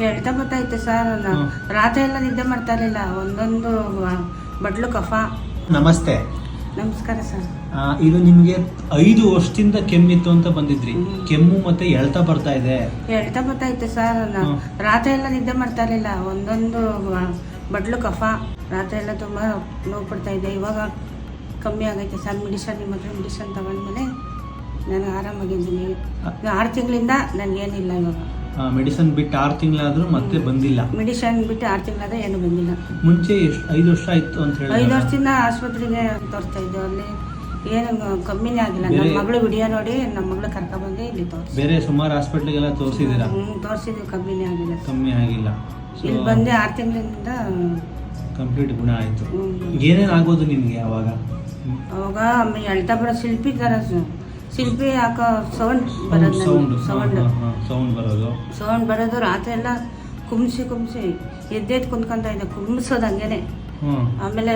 ಹೇಳ್ತಾ ಗೊತ್ತಾಯ್ತು ಸರ್. ರಾತ್ರಿ ಎಲ್ಲ ನಿದ್ದೆ ಮಾಡ್ತಾ ಇರಲಿಲ್ಲ. ಒಂದೊಂದು ಬಟ್ಲು ಕಫ. ನಮಸ್ತೆ. ನಮಸ್ಕಾರ ಸರ್ ಇದು ನಿಮ್ಗೆ ಐದು ವರ್ಷದಿಂದ ಕೆಮ್ಮಿತ್ತು ಅಂತ ಬಂದಿದ್ರಿ. ಕೆಮ್ಮು ಮತ್ತೆ ಎಳ್ತಾ ಬರ್ತಾ ಇದೆ. ಹೇಳ್ತಾ ಗೊತ್ತಾಯ್ತು ಸರ್. ರಾತ್ರಿ ಎಲ್ಲ ನಿದ್ದೆ ಮಾಡ್ತಾ ಇರಲಿಲ್ಲ. ಒಂದೊಂದು ಬಟ್ಲು ಕಫ. ರಾತ್ರಿ ಎಲ್ಲ ತುಂಬ ನೋವು ಪಡ್ತಾ ಇದೆ. ಇವಾಗ ಕಮ್ಮಿ ಆಗೈತೆ ಸರ್ ಮೆಡಿಸನ್ ನಿಮ್ಮ ಹತ್ರ ಮೆಡಿಸನ್ ತಗೊಂಡ್ಮೇಲೆ ನಾನು ಆರಾಮಾಗಿದ್ದೀನಿ ಆರು ತಿಂಗಳಿಂದ ನನಗೇನಿಲ್ಲ ಇವಾಗ. ಮೆಡಿಸನ್ ಬಿಟ್ಟು ಆರು ತಿಂಗಳಾದ್ರೂ ಮತ್ತೆ ಬಂದಿಲ್ಲ. ಮೆಡಿಸನ್ ಬಿಟ್ಟು ಆರು ತಿಂಗಳಾದ ಏನು ಬಂದಿಲ್ಲ. ಮುಂಚೆ ಎಷ್ಟು ಐದು ವರ್ಷ ಆಯ್ತು ಅಂತ ಐದು ಹೇಳಿ ವರ್ಷದಿಂದ ಆಸ್ಪತ್ರೆಗೆ ತೋರಿಸ್ತಾ ಇದ್ದೆ. ಅಲ್ಲಿ ಏನು ಕಮ್ಮಿನೇ ಆಗಿಲ್ಲ. ನಮ್ಮ ಮಗಳು ವಿಡಿಯೋ ನೋಡಿ ನಮ್ಮ ಮಗಳು ಕರ್ಕೊಂಡ್ಬಂದು ಇಲ್ಲಿ ತೋರಿಸಿ ಬೇರೆ ಸುಮಾರು ಹಾಸ್ಪಿಟ್ಲಿಗೆಲ್ಲ ತೋರಿಸಿದ್ದೀರಾ? ಹ್ಞೂ ತೋರಿಸಿದ್ವಿ. ಕಮ್ಮಿನೇ ಆಗಿಲ್ಲ. ಕಮ್ಮಿ ಆಗಿಲ್ಲ. ಇಲ್ಲಿ ಬಂದೆ ಆರು ತಿಂಗಳಿಂದ ಕಂಪ್ಲೀಟ್ ಗುಣ ಆಯಿತು. ಏನೇನು ಆಗೋದು ನಿಮಗೆ ಅವಾಗ? ಅವಾಗ ಎಳ್ತಾ ಬರೋ ಶಿಲ್ಪಿ ಥರ ಶಿಲ್ಪಿ ಹಾಕೋ ಸೌಂಡ್ ಬರೋದು ಸೌಂಡ್ ಸೌಂಡ್. ಸೌಂಡ್ ಬರೋದು. ಸೌಂಡ್ ಬರೋದು ರಾತ್ರಿ ಎಲ್ಲ ಕುಮ್ಸಿ ಕುಮ್ಸಿ ಎದ್ದೆದ್ದು ಕುಂತ್ಕೊಂತ ಇದೆ ಕುಮ್ಸೋದು ಹಂಗೇನೆ. ಆಮೇಲೆ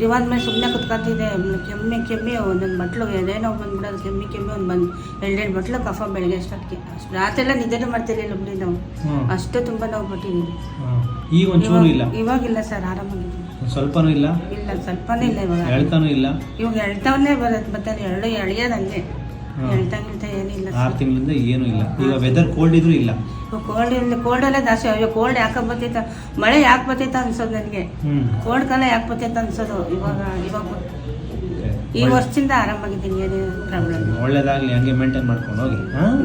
ಜೀವನ ಮೇಲೆ ಸುಮ್ಮನೆ ಕುತ್ಕೊಂತಿದೆ ಕೆಮ್ಮಿ ಕೆಮ್ಮಿ ಒಂದೊಂದು ಬಟ್ಲು ಎದೇನೋ ಬಂದ್ಬಿಡೋದು ಕೆಮ್ಮಿ ಕೆಮ್ಮಿ ಒಂದು ಬಂದು ಎರಡೆರಡು ಬಟ್ಲು ಕಫ ಬೆಳಗ್ಗೆ ಅಷ್ಟೊತ್ತಿಗೆ. ಅಷ್ಟು ರಾತ್ರಿ ಎಲ್ಲ ನಿದ್ದೆನೂ ಮಾಡ್ತಿರ್ಲಿಲ್ಲ ಬಿಡಿ ನಾವು. ಅಷ್ಟು ತುಂಬ ನೋವು ಬಿಟ್ಟಿದ್ದೀವಿ ಇವಾಗಿಲ್ಲ ಸರ್ ಆರಾಮಾಗಿ ಸ್ವಲ್ಪನೂ ಇಲ್ಲ? ಇಲ್ಲ ಸ್ವಲ್ಪನೂ ಇಲ್ಲ ಇವಾಗ. ಎಳ್ತಾನೂ ಇಲ್ಲ? ಇವಾಗ ಎಳ್ತಾವನ್ನೇ ಬರೋದು ಮತ್ತೆ ಎಳ್ಳು ಎಳೆಯೋದು ಹ್ಮ್. ಗಿಳ್ತಾ ಏನಿಲ್ಲ ಆರು ತಿಂಗಳಿಂದ ಏನೂ ಇಲ್ಲ. ಈಗ ವೆದರ್ ಕೋಲ್ಡ್ ಇದ್ರೂ ಇಲ್ಲ. ಕೋಲ್ಡ್ ಇಂದ ಕೋಲ್ಡಲ್ಲೇ ಜಾಸ್ತಿ ಅಯ್ಯೋ ಕೋಲ್ಡ್ ಯಾಕೆ ಬರ್ತೈತ ಮಳೆ ಯಾಕೆ ಬರ್ತೈತ ಅನ್ಸೋದು ನನಗೆ. ಕೋಲ್ಡ್ ಕಾಲ ಯಾಕೆ ಬರ್ತೈತ ಅನ್ಸೋದು. ಇವಾಗ ಇವಾಗ ಈ ವರ್ಷದಿಂದ ಆರಾಮಾಗಿದ್ದೀನಿ ಏನೇ ಪ್ರಾಬ್ಲಮ್ ಒಳ್ಳೇದಾಗ್ಲಿ ಹಂಗೆ ಮೇಂಟೈನ್ ಮಾಡ್ಕೊಂಡು ಹೋಗಿ. ಹಾಂ